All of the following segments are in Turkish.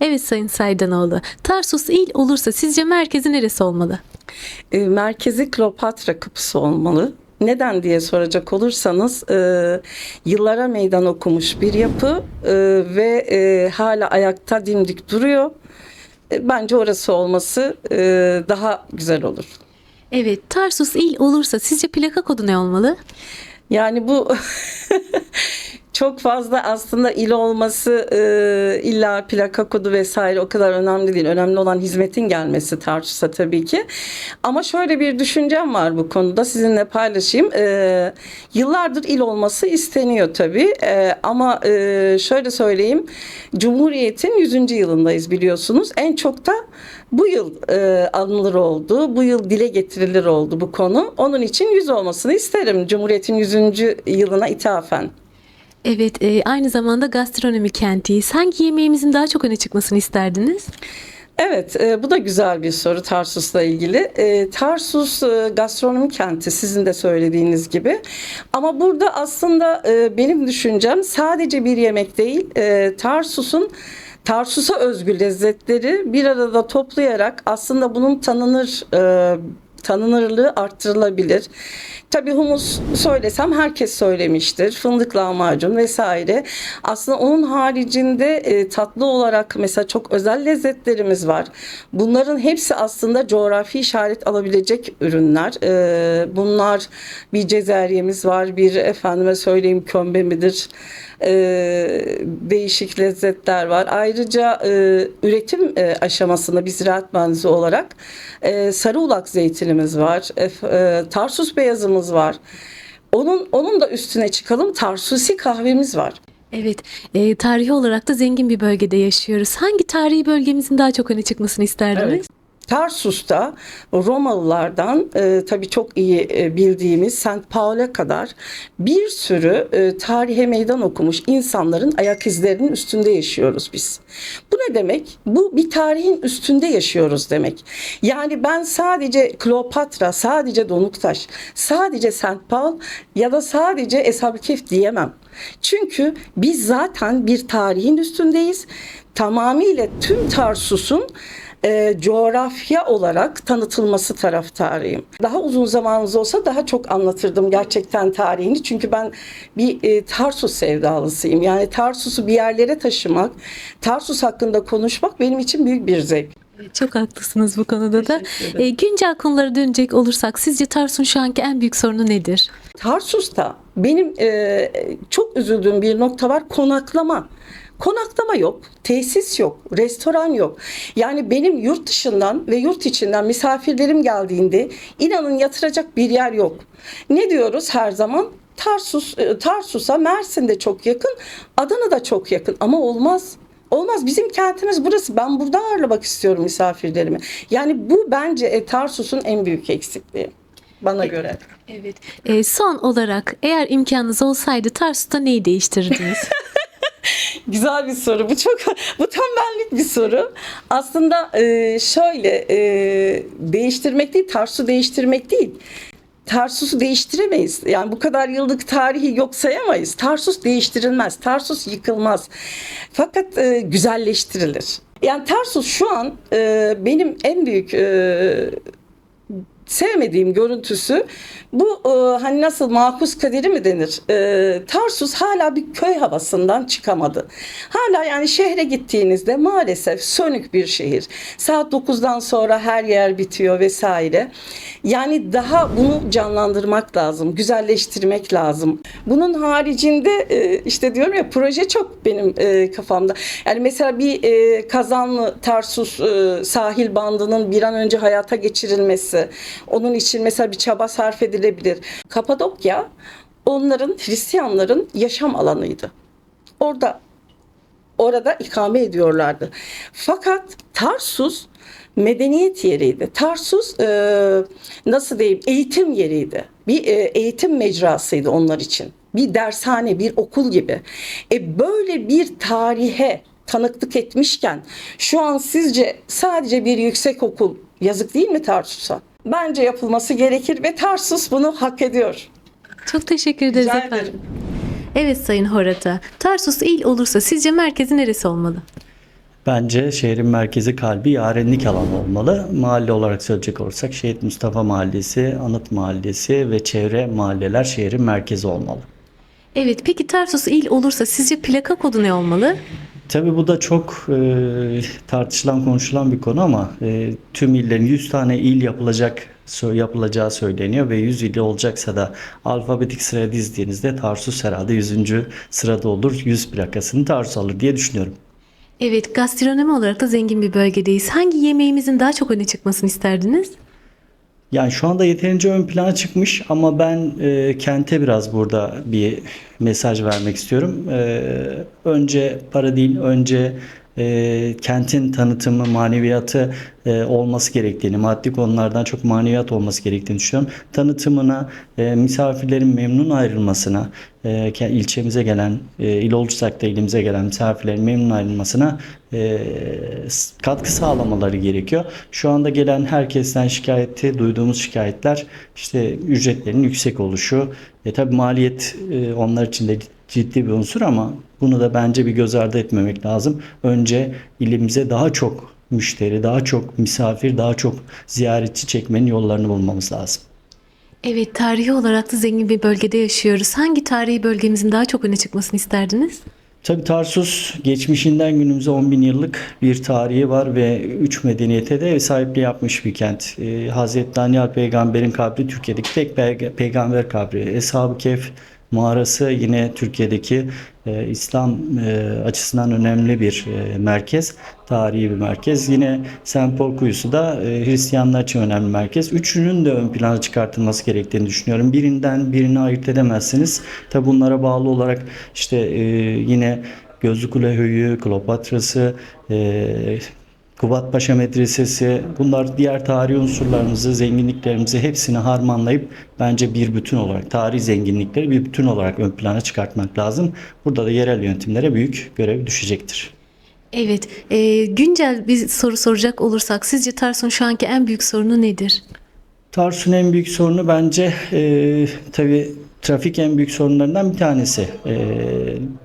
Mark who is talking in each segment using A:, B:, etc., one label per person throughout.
A: Evet Sayın Saydanoğlu. Tarsus il olursa sizce merkezi neresi olmalı?
B: E, merkezi Kleopatra kapısı olmalı. Neden diye soracak olursanız e, yıllara meydan okumuş bir yapı e, ve e, hala ayakta dimdik duruyor. E, bence orası olması e, daha güzel olur.
A: Evet Tarsus il olursa sizce plaka kodu ne olmalı?
B: Yani bu çok fazla aslında il olması e, illa plaka kodu vesaire o kadar önemli değil. Önemli olan hizmetin gelmesi Tarsus'a tabii ki. Ama şöyle bir düşüncem var bu konuda sizinle paylaşayım. E, yıllardır il olması isteniyor tabii. E, ama e, şöyle söyleyeyim. Cumhuriyet'in 100. yılındayız biliyorsunuz. En çok da bu yıl e, anılır oldu. Bu yıl dile getirilir oldu bu konu. Onun için 100 olmasını isterim. Cumhuriyet'in 100. yılına ithafen.
A: Evet e, aynı zamanda gastronomi kentiyiz. Hangi yemeğimizin daha çok öne çıkmasını isterdiniz?
B: Evet, e, bu da güzel bir soru Tarsus'la ilgili. E, Tarsus e, gastronomi kenti sizin de söylediğiniz gibi. Ama burada aslında e, benim düşüncem sadece bir yemek değil, e, Tarsus'un Tarsus'a özgü lezzetleri bir arada toplayarak aslında bunun tanınır e, tanınırlığı arttırılabilir. Tabii humus söylesem herkes söylemiştir. Fındık lahmacun vesaire. Aslında onun haricinde e, tatlı olarak mesela çok özel lezzetlerimiz var. Bunların hepsi aslında coğrafi işaret alabilecek ürünler. E, bunlar bir cezeryemiz var, bir efendime söyleyeyim kömbe midir? E, değişik lezzetler var. Ayrıca e, üretim e, aşamasında bir ziraat mühendisi olarak e, sarı ulak zeytinimiz var. E, Tarsus beyazımız var. Onun onun da üstüne çıkalım. Tarsusi kahvemiz var.
A: Evet, e, tarihi olarak da zengin bir bölgede yaşıyoruz. Hangi tarihi bölgemizin daha çok öne çıkmasını isterdiniz?
B: Evet. Tarsus'ta Romalılardan e, tabii çok iyi e, bildiğimiz St. Paul'a kadar bir sürü e, tarihe meydan okumuş insanların ayak izlerinin üstünde yaşıyoruz biz. Bu ne demek? Bu bir tarihin üstünde yaşıyoruz demek. Yani ben sadece Kleopatra, sadece Donuktaş, sadece St. Paul ya da sadece Eshab-ı Kehf diyemem. Çünkü biz zaten bir tarihin üstündeyiz. Tamamıyla tüm Tarsus'un e, coğrafya olarak tanıtılması taraftarıyım. Daha uzun zamanımız olsa daha çok anlatırdım gerçekten tarihini. Çünkü ben bir e, Tarsus sevdalısıyım. Yani Tarsus'u bir yerlere taşımak, Tarsus hakkında konuşmak benim için büyük bir zevk.
A: Çok haklısınız bu konuda da. E, güncel konulara dönecek olursak sizce Tarsus'un şu anki en büyük sorunu nedir?
B: Tarsus'ta benim e, çok üzüldüğüm bir nokta var konaklama. Konaklama yok, tesis yok, restoran yok. Yani benim yurt dışından ve yurt içinden misafirlerim geldiğinde inanın yatıracak bir yer yok. Ne diyoruz her zaman? Tarsus, e, Tarsus'a Mersin de çok yakın, Adana da çok yakın ama olmaz. Olmaz. Bizim kentimiz burası. Ben burada ağırlamak istiyorum misafirlerimi. Yani bu bence e, Tarsus'un en büyük eksikliği bana göre.
A: Evet. E, son olarak eğer imkanınız olsaydı Tarsus'ta neyi değiştirirdiniz?
B: Güzel bir soru. Bu çok bu tam benlik bir soru. Aslında e, şöyle e, değiştirmek değil, Tarsus'u değiştirmek değil. Tarsus'u değiştiremeyiz. Yani bu kadar yıllık tarihi yok sayamayız. Tarsus değiştirilmez. Tarsus yıkılmaz. Fakat e, güzelleştirilir. Yani Tarsus şu an e, benim en büyük e, sevmediğim görüntüsü bu e, hani nasıl makus kaderi mi denir? E, Tarsus hala bir köy havasından çıkamadı. Hala yani şehre gittiğinizde maalesef sönük bir şehir. Saat 9'dan sonra her yer bitiyor vesaire. Yani daha bunu canlandırmak lazım, güzelleştirmek lazım. Bunun haricinde e, işte diyorum ya proje çok benim e, kafamda. Yani mesela bir e, Kazanlı Tarsus e, sahil bandının bir an önce hayata geçirilmesi, onun için mesela bir çaba sarf edilebilir. Kapadokya onların Hristiyanların yaşam alanıydı. Orada orada ikame ediyorlardı. Fakat Tarsus medeniyet yeriydi. Tarsus e, nasıl diyeyim eğitim yeriydi. Bir e, eğitim mecrasıydı onlar için. Bir dershane, bir okul gibi. E böyle bir tarihe tanıklık etmişken şu an sizce sadece bir yüksek okul yazık değil mi Tarsus'a? Bence yapılması gerekir ve Tarsus bunu hak ediyor.
A: Çok teşekkür ederiz
B: Rica
A: efendim.
B: ederim.
A: Evet Sayın Horata. Tarsus il olursa sizce merkezi neresi olmalı?
C: Bence şehrin merkezi kalbi yarenlik alanı olmalı. Mahalle olarak söyleyecek olursak Şehit Mustafa Mahallesi, Anıt Mahallesi ve çevre mahalleler şehrin merkezi olmalı.
A: Evet, peki Tarsus il olursa sizce plaka kodu ne olmalı?
C: Tabii bu da çok e, tartışılan konuşulan bir konu ama e, tüm illerin 100 tane il yapılacak yapılacağı söyleniyor ve 100 il olacaksa da alfabetik sıraya dizdiğinizde Tarsus herhalde 100. sırada olur. 100 plakasını Tarsus alır diye düşünüyorum.
A: Evet, gastronomi olarak da zengin bir bölgedeyiz. Hangi yemeğimizin daha çok öne çıkmasını isterdiniz?
C: Yani şu anda yeterince ön plana çıkmış ama ben e, kente biraz burada bir mesaj vermek istiyorum. E, önce para değil, önce e, kentin tanıtımı, maneviyatı e, olması gerektiğini, maddi konulardan çok maneviyat olması gerektiğini düşünüyorum. Tanıtımına, e, misafirlerin memnun ayrılmasına, e, ilçemize gelen, e, il olursak da ilimize gelen misafirlerin memnun ayrılmasına e, katkı sağlamaları gerekiyor. Şu anda gelen herkesten şikayeti, duyduğumuz şikayetler işte ücretlerin yüksek oluşu. E, tabii maliyet e, onlar için de ciddi bir unsur ama bunu da bence bir göz ardı etmemek lazım. Önce ilimize daha çok müşteri, daha çok misafir, daha çok ziyaretçi çekmenin yollarını bulmamız lazım.
A: Evet, tarihi olarak da zengin bir bölgede yaşıyoruz. Hangi tarihi bölgemizin daha çok öne çıkmasını isterdiniz?
C: Tabii Tarsus geçmişinden günümüze 10 bin yıllık bir tarihi var ve üç medeniyete de ev sahipliği yapmış bir kent. Ee, Hazreti Daniel peygamberin kabri Türkiye'deki tek pe- peygamber kabri. Eshab-ı Kehf mağarası yine Türkiye'deki e, İslam e, açısından önemli bir e, merkez. Tarihi bir merkez. Yine St. Paul Kuyusu da e, Hristiyanlar için önemli bir merkez. Üçünün de ön plana çıkartılması gerektiğini düşünüyorum. Birinden birini ayırt edemezsiniz. Tabi bunlara bağlı olarak işte e, yine Gözlü Kule Höyü, Kleopatra'sı, e, Kubat Paşa Medresesi bunlar diğer tarihi unsurlarımızı, zenginliklerimizi hepsini harmanlayıp bence bir bütün olarak tarihi zenginlikleri bir bütün olarak ön plana çıkartmak lazım. Burada da yerel yönetimlere büyük görev düşecektir.
A: Evet, e, güncel bir soru soracak olursak sizce Tarsus'un şu anki en büyük sorunu nedir?
C: Tarsus'un en büyük sorunu bence e, tabii trafik en büyük sorunlarından bir tanesi. E,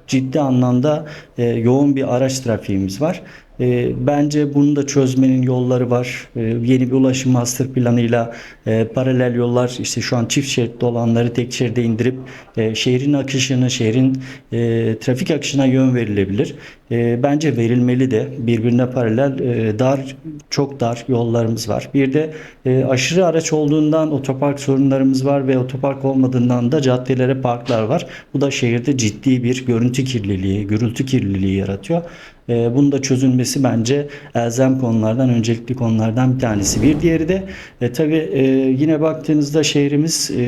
C: ciddi anlamda e, yoğun bir araç trafiğimiz var. E, bence bunu da çözmenin yolları var. E, yeni bir ulaşım master planıyla e, paralel yollar işte şu an çift şeritli olanları tek şeride indirip e, şehrin akışını, şehrin e, trafik akışına yön verilebilir. E, bence verilmeli de birbirine paralel e, dar çok dar yollarımız var. Bir de e, aşırı araç olduğundan otopark sorunlarımız var ve otopark olmadığından da caddelere parklar var. Bu da şehirde ciddi bir görüntü kirliliği, gürültü kirliliği yaratıyor. E, bunun da çözülmesi bence elzem konulardan, öncelikli konulardan bir tanesi. Bir diğeri de e, tabii e, yine baktığınızda şehrimiz e,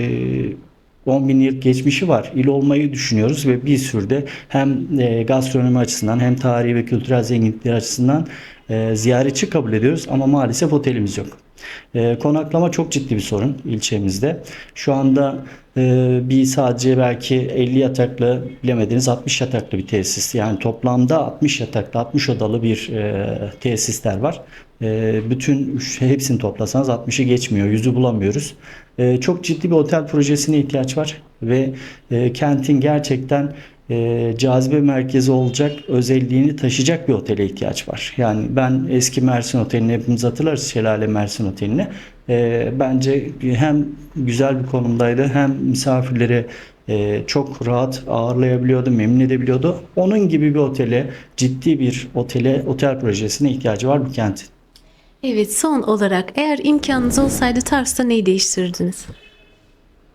C: 10 bin yıl geçmişi var. İl olmayı düşünüyoruz ve bir sürü de hem e, gastronomi açısından hem tarihi ve kültürel zenginlikler açısından e, ziyaretçi kabul ediyoruz ama maalesef otelimiz yok. E, konaklama çok ciddi bir sorun ilçemizde. Şu anda bir sadece belki 50 yataklı bilemediniz 60 yataklı bir tesis. Yani toplamda 60 yataklı 60 odalı bir tesisler var. Bütün hepsini toplasanız 60'ı geçmiyor. Yüzü bulamıyoruz. E, çok ciddi bir otel projesine ihtiyaç var ve e, kentin gerçekten e, cazibe merkezi olacak özelliğini taşıyacak bir otele ihtiyaç var. Yani ben eski Mersin Oteli'ni hepimiz hatırlarız Şelale Mersin Oteli'ni. E, bence hem güzel bir konumdaydı hem misafirleri e, çok rahat ağırlayabiliyordu, memnun edebiliyordu. Onun gibi bir otele, ciddi bir otele, otel projesine ihtiyacı var bu kentin.
A: Evet, son olarak eğer imkanınız olsaydı Tarsus'ta neyi değiştirirdiniz?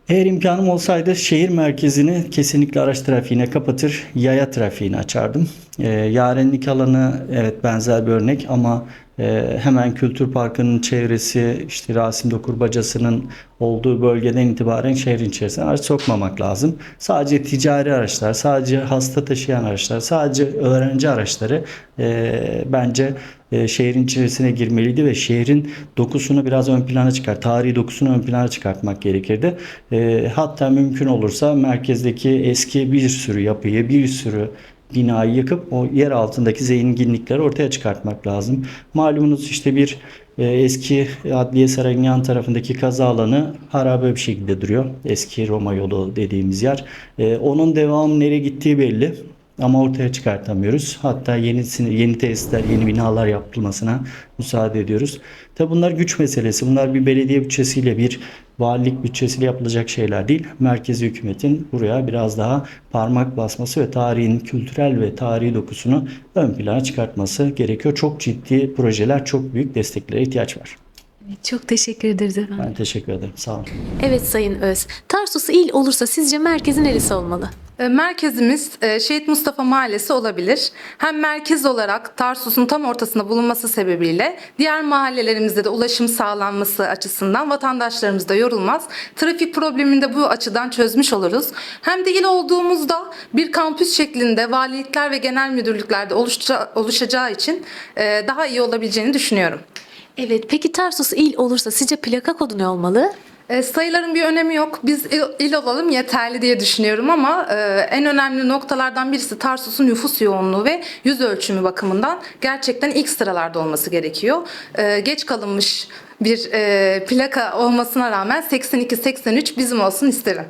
C: Eğer imkanım olsaydı şehir merkezini kesinlikle araç trafiğine kapatır, yaya trafiğini açardım. Ee, yarenlik alanı evet benzer bir örnek ama e, hemen Kültür Parkı'nın çevresi, işte Rasim Dokur Bacası'nın olduğu bölgeden itibaren şehrin içerisine araç sokmamak lazım. Sadece ticari araçlar, sadece hasta taşıyan araçlar, sadece öğrenci araçları e, bence e, şehrin içerisine girmeliydi ve şehrin dokusunu biraz ön plana çıkar, tarihi dokusunu ön plana çıkartmak gerekirdi. E, hatta mümkün olursa merkezdeki eski bir sürü yapıyı, bir sürü binayı yıkıp o yer altındaki zenginlikleri ortaya çıkartmak lazım. Malumunuz işte bir e, eski Adliye Sarayı'nın yan tarafındaki kaza alanı harabe bir şekilde duruyor. Eski Roma yolu dediğimiz yer. E, onun devamı nereye gittiği belli. ama ortaya çıkartamıyoruz. Hatta yenisini, yeni tesisler, yeni binalar yapılmasına müsaade ediyoruz. Tabi bunlar güç meselesi. Bunlar bir belediye bütçesiyle, bir valilik bütçesiyle yapılacak şeyler değil. Merkezi hükümetin buraya biraz daha parmak basması ve tarihin kültürel ve tarihi dokusunu ön plana çıkartması gerekiyor. Çok ciddi projeler, çok büyük desteklere ihtiyaç var.
A: Çok teşekkür ederiz efendim.
C: Ben teşekkür ederim. Sağ olun.
A: Evet Sayın Öz. Tarsus il olursa sizce merkezi neresi olmalı?
D: E, Merkezimiz e, Şehit Mustafa Mahallesi olabilir. Hem merkez olarak Tarsus'un tam ortasında bulunması sebebiyle diğer mahallelerimizde de ulaşım sağlanması açısından vatandaşlarımız da yorulmaz. Trafik problemini de bu açıdan çözmüş oluruz. Hem de il olduğumuzda bir kampüs şeklinde valilikler ve genel müdürlüklerde oluşacağı, için e, daha iyi olabileceğini düşünüyorum.
A: Evet peki Tarsus il olursa sizce plaka kodu ne olmalı?
D: E, sayıların bir önemi yok. Biz il, il olalım yeterli diye düşünüyorum ama e, en önemli noktalardan birisi Tarsus'un nüfus yoğunluğu ve yüz ölçümü bakımından gerçekten ilk sıralarda olması gerekiyor. E, geç kalınmış bir e, plaka olmasına rağmen 82-83 bizim olsun isterim.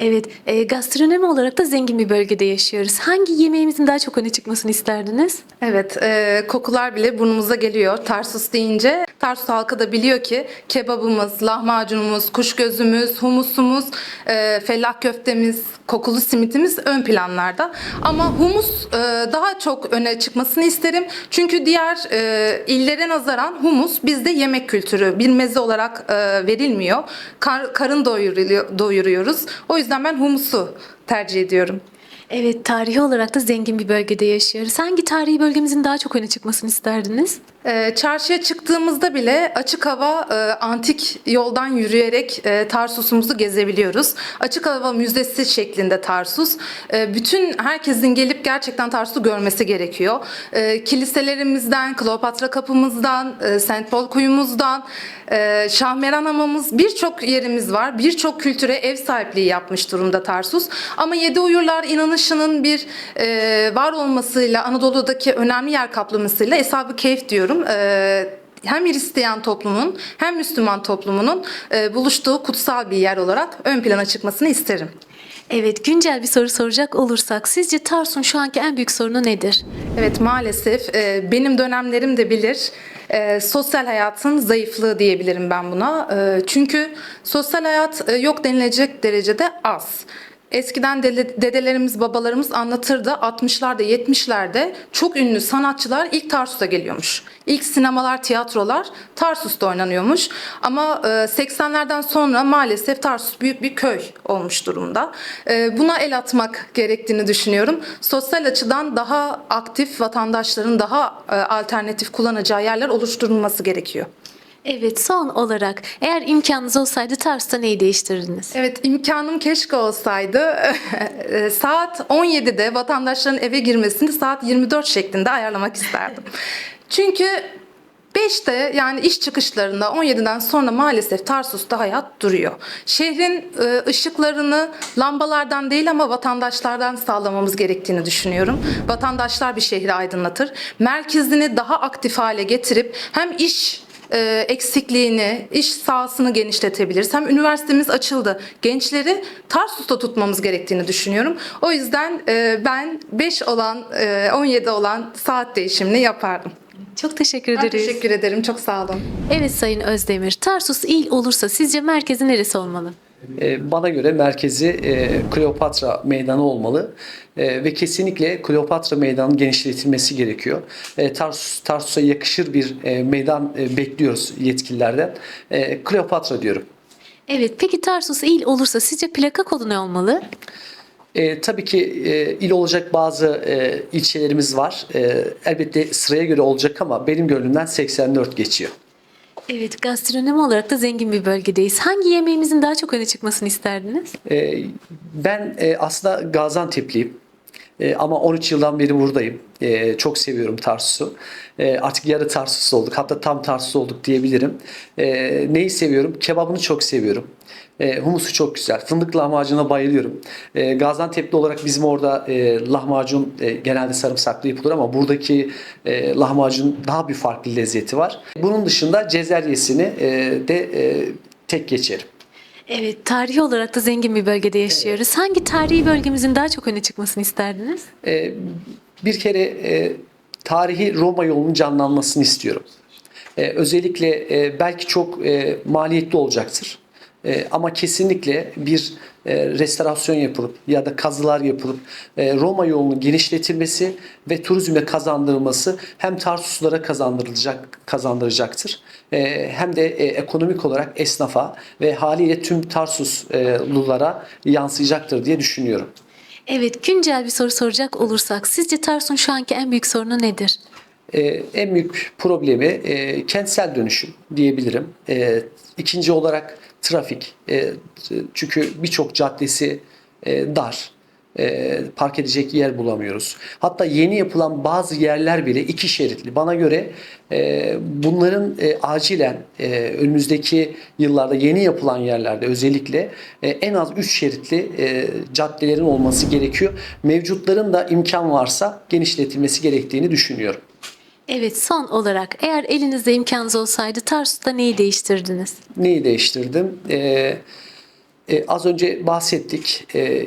A: Evet, e, gastronomi olarak da zengin bir bölgede yaşıyoruz. Hangi yemeğimizin daha çok öne çıkmasını isterdiniz?
D: Evet, e, kokular bile burnumuza geliyor Tarsus deyince. Tarsus halkı da biliyor ki kebabımız, lahmacunumuz, kuş gözümüz, humusumuz, e, fellah köftemiz, kokulu simitimiz ön planlarda. Ama humus e, daha çok öne çıkmasını isterim. Çünkü diğer e, illere nazaran humus bizde yemek kültürü bir meze olarak e, verilmiyor. Kar- karın doyuruyor, doyuruyoruz. O yüzden ben humusu tercih ediyorum.
A: Evet, tarihi olarak da zengin bir bölgede yaşıyoruz. Hangi tarihi bölgemizin daha çok öne çıkmasını isterdiniz?
D: Ee, çarşıya çıktığımızda bile açık hava e, antik yoldan yürüyerek e, Tarsus'umuzu gezebiliyoruz. Açık hava müzesi şeklinde Tarsus. E, bütün herkesin gelip gerçekten Tarsus'u görmesi gerekiyor. Kiliselerimizden, Kleopatra kapımızdan, St. Paul kuyumuzdan, Şahmeran hamamımız birçok yerimiz var. Birçok kültüre ev sahipliği yapmış durumda Tarsus. Ama Yedi Uyurlar inanışının bir var olmasıyla Anadolu'daki önemli yer kaplamasıyla Eshab-ı Keyf diyorum. E, hem Hristiyan toplumun hem Müslüman toplumunun e, buluştuğu kutsal bir yer olarak ön plana çıkmasını isterim.
A: Evet, güncel bir soru soracak olursak sizce Tarsus'un şu anki en büyük sorunu nedir?
D: Evet maalesef e, benim dönemlerim de bilir. E, sosyal hayatın zayıflığı diyebilirim ben buna. E, çünkü sosyal hayat e, yok denilecek derecede az. Eskiden dede- dedelerimiz, babalarımız anlatırdı. 60'larda, 70'lerde çok ünlü sanatçılar ilk Tarsus'a geliyormuş. İlk sinemalar, tiyatrolar Tarsus'ta oynanıyormuş. Ama e, 80'lerden sonra maalesef Tarsus büyük bir köy olmuş durumda. E, Buna el atmak gerektiğini düşünüyorum. Sosyal açıdan daha aktif vatandaşların daha e, alternatif kullanacağı yerler oluşturulması gerekiyor.
A: Evet, son olarak eğer imkanınız olsaydı Tarsus'ta neyi değiştirirdiniz?
D: Evet imkanım keşke olsaydı e, saat 17'de vatandaşların eve girmesini saat 24 şeklinde ayarlamak isterdim. Çünkü 5'te yani iş çıkışlarında 17'den sonra maalesef Tarsus'ta hayat duruyor. Şehrin e, ışıklarını lambalardan değil ama vatandaşlardan sağlamamız gerektiğini düşünüyorum. Vatandaşlar bir şehri aydınlatır. Merkezini daha aktif hale getirip hem iş e, eksikliğini, iş sahasını genişletebiliriz. Hem üniversitemiz açıldı. Gençleri Tarsus'ta tutmamız gerektiğini düşünüyorum. O yüzden e, ben 5 olan, e, 17 olan saat değişimini yapardım.
A: Çok teşekkür
D: Ben
A: ederiz.
D: teşekkür ederim. Çok sağ olun.
A: Evet Sayın Özdemir, Tarsus il olursa sizce merkezi neresi olmalı?
E: E, Bana göre merkezi e, Kleopatra Meydanı olmalı E, ve kesinlikle Kleopatra Meydanı'nın genişletilmesi gerekiyor. Tarsus Tarsus'a yakışır bir meydan bekliyoruz yetkililerden. Kleopatra diyorum.
A: Evet, peki Tarsus il olursa sizce plaka kodu ne olmalı?
E: E, tabii ki e, il olacak bazı e, ilçelerimiz var. E, elbette sıraya göre olacak ama benim gönlümden 84 geçiyor.
A: Evet, gastronomi olarak da zengin bir bölgedeyiz. Hangi yemeğimizin daha çok öne çıkmasını isterdiniz?
E: E, ben e, aslında Gaziantep'liyim. E, ama 13 yıldan beri buradayım. E, çok seviyorum Tarsus'u. E, artık yarı Tarsus olduk. Hatta tam Tarsus olduk diyebilirim. E, neyi seviyorum? Kebabını çok seviyorum. E, humusu çok güzel. Fındık lahmacununa bayılıyorum. E, Gaziantep'li olarak bizim orada e, lahmacun e, genelde sarımsaklı yapılır ama buradaki e, lahmacun daha bir farklı lezzeti var. Bunun dışında cezeryesini e, de e, tek geçerim.
A: Evet, tarihi olarak da zengin bir bölgede yaşıyoruz. Hangi tarihi bölgemizin daha çok öne çıkmasını isterdiniz?
E: E, bir kere e, tarihi Roma yolunun canlanmasını istiyorum. E, özellikle e, belki çok e, maliyetli olacaktır. E, ama kesinlikle bir e, restorasyon yapılıp ya da kazılar yapılıp e, Roma yolunun genişletilmesi ve turizme kazandırılması hem Tarsuslulara kazandırılacak kazandıracaktır. E, hem de e, ekonomik olarak esnafa ve haliyle tüm Tarsuslulara yansıyacaktır diye düşünüyorum.
A: Evet, güncel bir soru soracak olursak sizce Tarsus'un şu anki en büyük sorunu nedir?
E: Ee, en büyük problemi e, kentsel dönüşüm diyebilirim. E, ikinci olarak trafik. E, çünkü birçok caddesi e, dar. E, park edecek yer bulamıyoruz. Hatta yeni yapılan bazı yerler bile iki şeritli. Bana göre e, bunların e, acilen e, önümüzdeki yıllarda yeni yapılan yerlerde özellikle e, en az üç şeritli e, caddelerin olması gerekiyor. Mevcutların da imkan varsa genişletilmesi gerektiğini düşünüyorum.
A: Evet, son olarak eğer elinizde imkanınız olsaydı Tarsus'ta neyi değiştirdiniz?
E: Neyi değiştirdim? Ee, e, az önce bahsettik. E,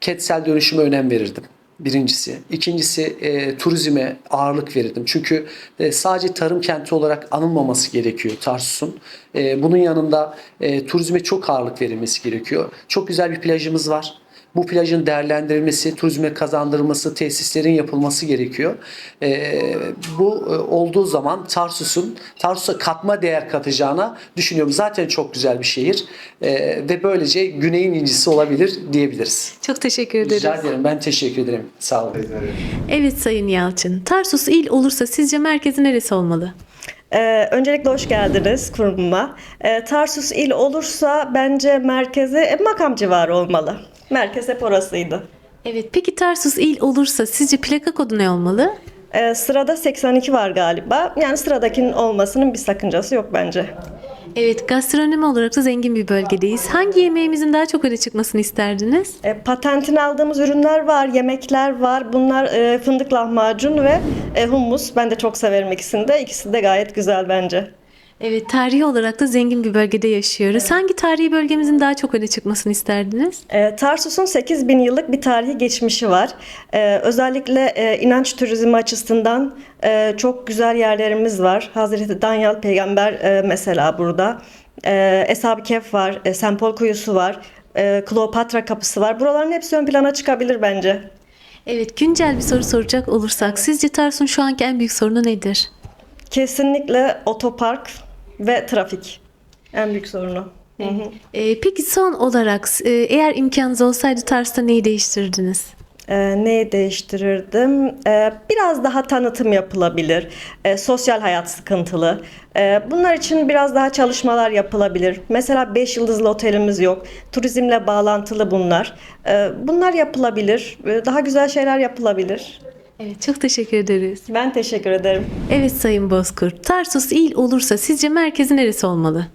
E: kentsel dönüşüme önem verirdim. Birincisi. İkincisi e, turizme ağırlık verirdim. Çünkü e, sadece tarım kenti olarak anılmaması gerekiyor Tarsus'un. E, bunun yanında e, turizme çok ağırlık verilmesi gerekiyor. Çok güzel bir plajımız var. Bu plajın değerlendirilmesi, turizme kazandırılması, tesislerin yapılması gerekiyor. Ee, bu e, olduğu zaman Tarsus'un Tarsus'a katma değer katacağına düşünüyorum. Zaten çok güzel bir şehir Ee, ve böylece güneyin incisi olabilir diyebiliriz.
A: Çok teşekkür ederiz.
E: Rica ederim. Ben teşekkür ederim. Sağ olun.
A: Evet Sayın Yalçın, Tarsus il olursa sizce merkezi neresi olmalı?
F: Ee, öncelikle hoş geldiniz kurumuma. Ee, Tarsus il olursa bence merkezi e, makam civarı olmalı. Merkez hep orasıydı.
A: Evet, peki Tarsus il olursa sizce plaka kodu ne olmalı?
F: Ee, sırada 82 var galiba. Yani sıradakinin olmasının bir sakıncası yok bence.
A: Evet, gastronomi olarak da zengin bir bölgedeyiz. Hangi yemeğimizin daha çok öne çıkmasını isterdiniz?
F: E, patentini aldığımız ürünler var, yemekler var. Bunlar e, fındık lahmacun ve e, hummus. Ben de çok severim ikisini de. İkisi de gayet güzel bence.
A: Evet, tarihi olarak da zengin bir bölgede yaşıyoruz. Hangi tarihi bölgemizin daha çok öne çıkmasını isterdiniz?
F: E, Tarsus'un 8000 yıllık bir tarihi geçmişi var. E, özellikle e, inanç turizmi açısından e, çok güzel yerlerimiz var. Hazreti Danyal peygamber e, mesela burada. E, Eshab-ı Kehf var, e, Sempol Kuyusu var, e, Kleopatra Kapısı var. Buraların hepsi ön plana çıkabilir bence.
A: Evet, güncel bir soru soracak olursak sizce Tarsus'un şu anki en büyük sorunu nedir?
F: Kesinlikle otopark ve trafik. En büyük sorunu. Hı hı.
A: Ee, peki son olarak e, eğer imkanınız olsaydı Tarsus'ta neyi değiştirirdiniz?
F: Ee, neyi değiştirirdim? Ee, biraz daha tanıtım yapılabilir. Ee, sosyal hayat sıkıntılı. Ee, bunlar için biraz daha çalışmalar yapılabilir. Mesela 5 yıldızlı otelimiz yok. Turizmle bağlantılı bunlar. Ee, bunlar yapılabilir. Ee, daha güzel şeyler yapılabilir.
A: Evet, çok teşekkür ederiz.
F: Ben teşekkür ederim.
A: Evet Sayın Bozkurt, Tarsus il olursa sizce merkezi neresi olmalı?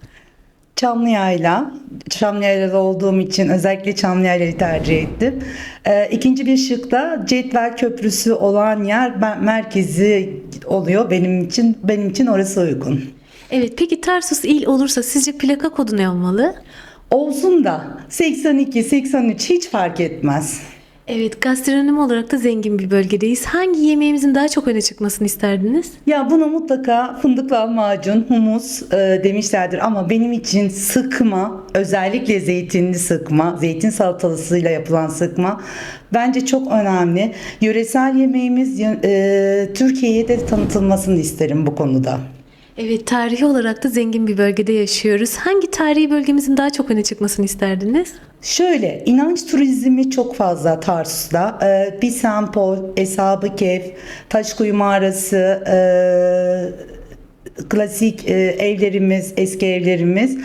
G: Çamlıyayla, Çamlıyayla'da olduğum için özellikle Çamlıyayla'yı tercih ettim. Ee, ikinci bir şıkta Cetvel Köprüsü olan yer ben- merkezi oluyor benim için. Benim için orası uygun.
A: Evet, peki Tarsus il olursa sizce plaka kodu ne olmalı?
G: Olsun da 82, 83 hiç fark etmez.
A: Evet, gastronomi olarak da zengin bir bölgedeyiz. Hangi yemeğimizin daha çok öne çıkmasını isterdiniz?
G: Ya buna mutlaka fındık lahmacun, humus e, demişlerdir ama benim için sıkma, özellikle zeytinli sıkma, zeytin salatalısıyla yapılan sıkma bence çok önemli. Yöresel yemeğimiz e, Türkiye'ye de tanıtılmasını isterim bu konuda.
A: Evet, tarihi olarak da zengin bir bölgede yaşıyoruz. Hangi tarihi bölgemizin daha çok öne çıkmasını isterdiniz?
G: Şöyle inanç turizmi çok fazla Tarsus'ta. Ee, bir Sempol, Eshab-ı Kehf, Taşkuyu Mağarası, e, klasik e, evlerimiz, eski evlerimiz.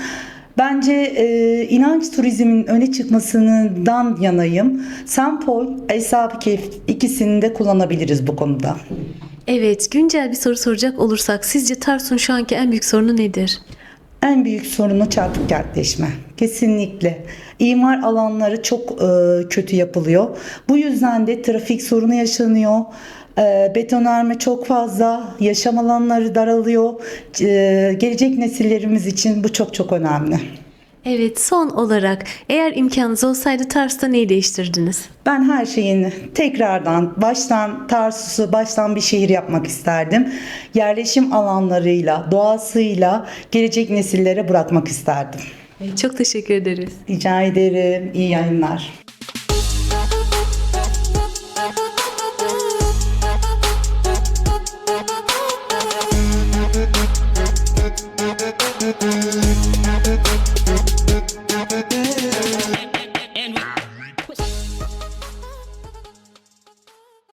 G: Bence e, inanç turizminin öne çıkmasından yanayım. Sempol, Eshab-ı ikisini de kullanabiliriz bu konuda.
A: Evet, güncel bir soru soracak olursak sizce Tarsus'un şu anki en büyük sorunu nedir?
G: En büyük sorunu çarpık kentleşme. Kesinlikle. İmar alanları çok e, kötü yapılıyor. Bu yüzden de trafik sorunu yaşanıyor. E, betonarme çok fazla. Yaşam alanları daralıyor. E, gelecek nesillerimiz için bu çok çok önemli.
A: Evet son olarak eğer imkanınız olsaydı Tarsus'ta neyi değiştirdiniz?
G: Ben her şeyin tekrardan baştan Tarsus'u baştan bir şehir yapmak isterdim. Yerleşim alanlarıyla, doğasıyla gelecek nesillere bırakmak isterdim.
A: Çok teşekkür ederiz.
G: Rica ederim. İyi yayınlar.